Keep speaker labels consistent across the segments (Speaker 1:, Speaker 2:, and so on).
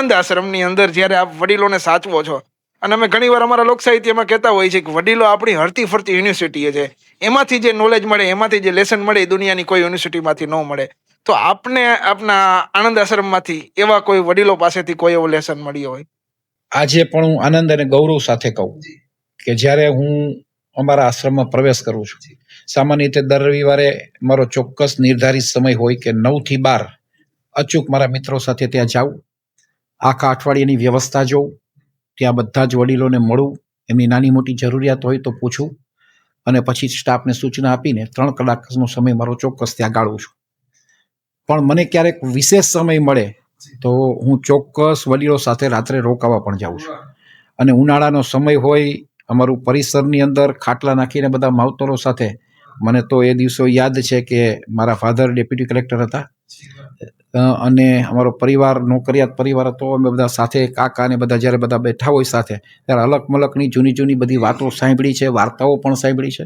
Speaker 1: આનંદ આશ્રમની અંદર જ્યારે આપ વડીલોને સાચવો છો. અને અમે ઘણીવાર અમારા લોક સાહિત્યમાં કહેતા હોઈએ છીએ કે વડીલો આપણી હરતી ફરતી યુનિવર્સિટી છે. એમાંથી જે નોલેજ મળે એમાંથી જે લેસન મળે એ દુનિયાની કોઈ યુનિવર્સિટીમાંથી ન મળે. તો આપને આપના આનંદ આશ્રમમાંથી એવા કોઈ વડીલો પાસેથી કોઈ એવો લેસન મળ્યો હોય?
Speaker 2: આજે પણ હું આનંદ અને ગૌરવ સાથે કહું કે જ્યારે હું અમારા આશ્રમમાં પ્રવેશ કરું છું સામાન્ય રીતે દર રવિવારે મારો ચોક્કસ નિર્ધારિત સમય હોય કે નવથી બાર અચૂક મારા મિત્રો સાથે ત્યાં જાઉં. આખા અઠવાડિયાની વ્યવસ્થા જોઉં ત્યાં બધા જ વડીલોને મળું, એમની નાની મોટી જરૂરિયાત હોય તો પૂછું, અને પછી સ્ટાફને સૂચના આપીને ત્રણ કલાકનો સમય મારો ચોક્કસ ત્યાં ગાળું છું. પણ મને ક્યારેક વિશેષ સમય મળે તો હું ચોક્કસ વડીલો સાથે રાત્રે રોકાવા પણ જાઉં છું. અને ઉનાળાનો સમય હોય, અમારું પરિસરની અંદર ખાટલા નાખીને બધા માવતરો સાથે, મને તો એ દિવસો યાદ છે કે મારા ફાધર ડેપ્યુટી કલેક્ટર હતા. અને અમારો પરિવાર નોકરિયાત પરિવાર હતો. અમે બધા સાથે કાકા ને બધા જ્યારે બધા બેઠા હોય સાથે ત્યારે અલગ મલકની જૂની જૂની બધી વાતો સાંભળી છે વાર્તાઓ પણ સાંભળી છે.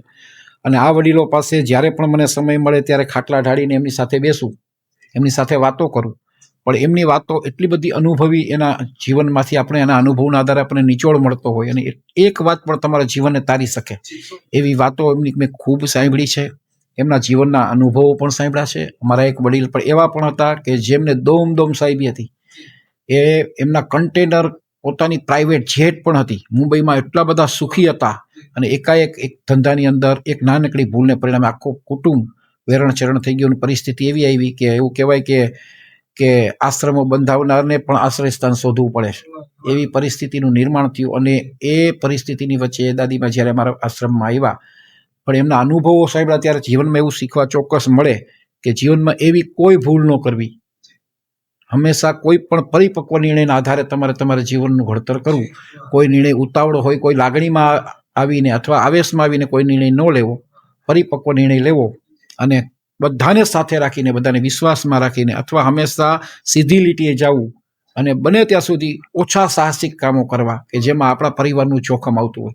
Speaker 2: અને આ વડીલો પાસે જ્યારે પણ મને સમય મળે ત્યારે ખાટલા ઢાળીને એમની સાથે બેસું એમની સાથે વાતો કરું. પણ એમની વાતો એટલી બધી અનુભવી એના જીવનમાંથી આપણે એના અનુભવના આધારે આપણને નિચોડ મળતો હોય. અને એક વાત પણ તમારા જીવનને તારી શકે. એવી વાતો એમની મેં ખૂબ સાંભળી છે. એમના જીવનના અનુભવો પણ સાંભળ્યા છે. અમારા એક વડીલ પણ એવા પણ હતા કે જેમને દોમ દોમ સાહેબી હતી. એ એમના કન્ટેનર પોતાની પ્રાઇવેટ જેટ પણ હતી. મુંબઈમાં એટલા બધા સુખી હતા અને એકાએક એક ધંધાની અંદર એક નાનકડી ભૂલને પરિણામે આખું કુટુંબ વેરણ ચરણ થઈ ગયું પરિસ્થિતિ એવી આવી કે એવું કહેવાય કે કે આશ્રમો બંધાવનારને પણ આશ્રય સ્થાન શોધવું પડે. છે એવી પરિસ્થિતિનું નિર્માણ થયું અને એ પરિસ્થિતિની વચ્ચે દાદીમાં જ્યારે અમારા આશ્રમમાં આવ્યા પણ એમના અનુભવો સાહેબ, અત્યારે જીવનમાં એવું શીખવા ચોક્કસ મળે કે જીવનમાં એવી કોઈ ભૂલ ન કરવી. હંમેશા કોઈ પણ પરિપક્વ નિર્ણયના આધારે તમારે તમારા જીવનનું ઘડતર કરવું. કોઈ નિર્ણય ઉતાવળો હોય, કોઈ લાગણીમાં આવીને અથવા આવેશમાં આવીને કોઈ નિર્ણય ન લેવો. પરિપક્વ નિર્ણય લેવો અને બધાને સાથે રાખીને, બધાને વિશ્વાસમાં રાખીને અથવા હંમેશા સીધી લીટીએ જવું અને બને ત્યાં સુધી ઓછા સાહસિક કામો કરવા કે જેમાં આપણા પરિવારનું જોખમ આવતું હોય.